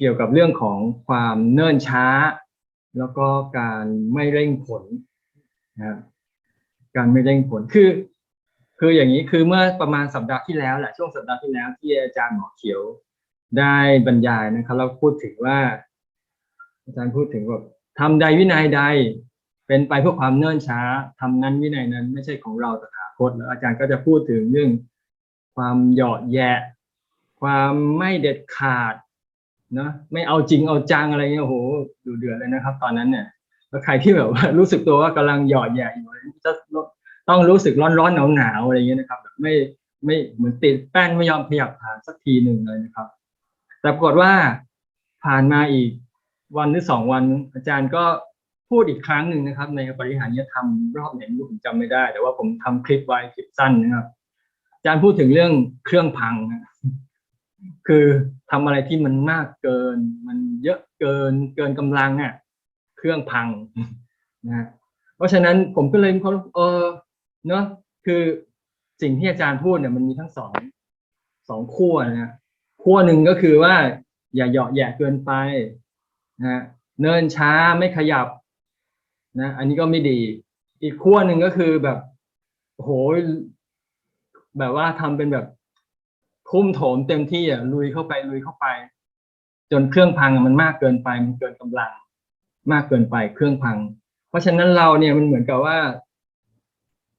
เกี่ยวกับเรื่องของความเนิ่นช้า แล้วก็การไม่เร่งผลนะครับการไม่เร่งผลคือ คืออย่างนี้คือเมื่อประมาณสัปดาห์ที่แล้วแหละช่วงสัปดาห์ที่แล้วที่อาจารย์หมอเขียวได้บรรยายนะครับเราพูดถึงว่า อาจารย์พูดถึงว่าทำใดวินัยใดเป็นไปเพื่อความเนิ่นช้าทำนั้นวินัยนั้นไม่ใช่ของเราตถาคตแล้วอาจารย์ก็จะพูดถึงเรื่องความหยอดแยะ ความไม่เด็ดขาด นาะไม่เอาจริงเอาจังอะไรเงี้ยโหดูเดือดเลยนะครับ ตอนนั้นเนี่ยแล้วใครที่แบบว่ารู้สึกตัวว่ากำลังหยอดแยะอยู่จะต้องรู้สึกร้อนร้อนหนาวหนาวอะไรเงี้ยนะครับแบบไม่ไม่เหมือนติดแป้นไม่ยอมขยับผ่านสักทีหนึ่งเลยนะครับ แต่ปรากฏว่าผ่านมาอีกวันหรือสองวัน อาจารย์ก็พูดอีกครั้งหนึ่งนะครับ ในบริหารยธรรมรอบไหนผมจำไม่ได้ แต่ว่าผมทำคลิปไว้คลิปสั้นนะครับ อาจารย์พูดถึงเรื่องเครื่องพังนะ คือทำอะไรที่มันมากเกิน มันเยอะเกินเกินกำลังอะ เครื่องพังนะเพราะฉะนั้นผมก็เลยมีควาเออเนาะคือสิ่งที่อาจารย์พูดเนี่ยมันมีทั้งสองสองขั้วนะขั้วหนึ่งก็คือว่า อย่าเหยาะแยะเกินไปนะฮะเนินช้าไม่ขยับนะอันนี้ก็ไม่ดี อีกขั้วหนึ่งก็คือแบบโอ้โหแบบว่าทำเป็นแบบ ทุ่มโถมเต็มที่อะลุยเข้าไปลุยเข้าไป จนเครื่องพังมันมากเกินไปมันเกินกำลัง มากเกินไปเครื่องพัง เพราะฉะนั้นเราเนี่ยมันเหมือนกับว่า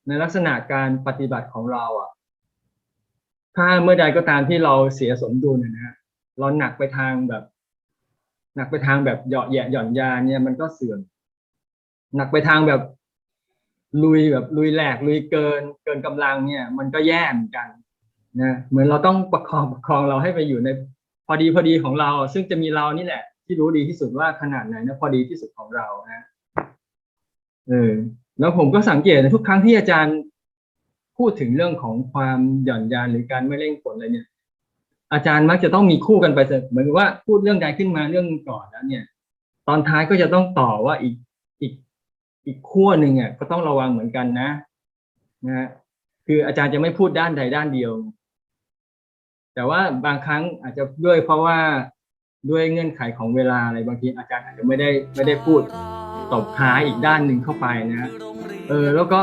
ในลักษณะการปฏิบัติของเราอะ ถ้าเมื่อใดก็ตามที่เราเสียสมดุลนะฮะเราหนักไปทางแบบ หนักไปทางแบบเหยาะแหยะหย่อนยานเนี่ยมันก็เสื่อมหนักไปทางแบบลุยแบบลุยแหลกลุยเกิน เกินกำลังเนี่ย มันก็แย่เหมือนกัน นะเหมือนเราต้องประคองประคองเราให้ไปอยู่ในพอดีพอดีของเรา ซึ่งจะมีเรานี่แหละ ที่รู้ดีที่สุดว่าขนาดไหนนะพอดีที่สุดของเรานะเออแล้วผมก็สังเกตนะทุกครั้งที่อาจารย์พูดถึงเรื่องของความหย่อนยานหรือการไม่เร่งผลอะไรเนี่ย อาจารย์มักจะต้องมีคู่กันไปเสมอเหมือนว่าพูดเรื่องใดขึ้นมาเรื่องก่อนแล้วเนี่ย ตอนท้ายก็จะต้องต่อว่าอีกอีกอีกขั้วหนึ่งอะก็ต้องระวังเหมือนกันนะนะคืออาจารย์จะไม่พูดด้านใดด้านเดียว แต่ว่าบางครั้งอาจจะด้วยเพราะว่าด้วยเงื่อนไขของเวลาอะไรบางทีอาจารย์อาจจะไม่ได้ไม่ได้พูดตบท้ายอีกด้านหนึ่งเข้าไปนะเออแล้วก็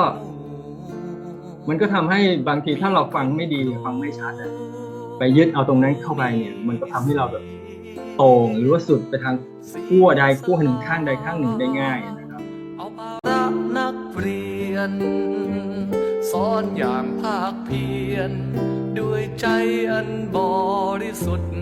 มันก็ทำให้บางทีถ้าเราฟังไม่ดีฟังไม่ชัดไปยึดเอาตรงนั้นเข้าไปเนี่ย มันก็ทำให้เราแบบต่งหรือว่าสุดไปทางขั้วใดขั้วหนึ่งข้างใดข้างหนึ่งได้ง่ายนะครับ เอาภาระนักเรียนสอนอย่างภาคเพียรด้วยใจอันบริสุทธิ์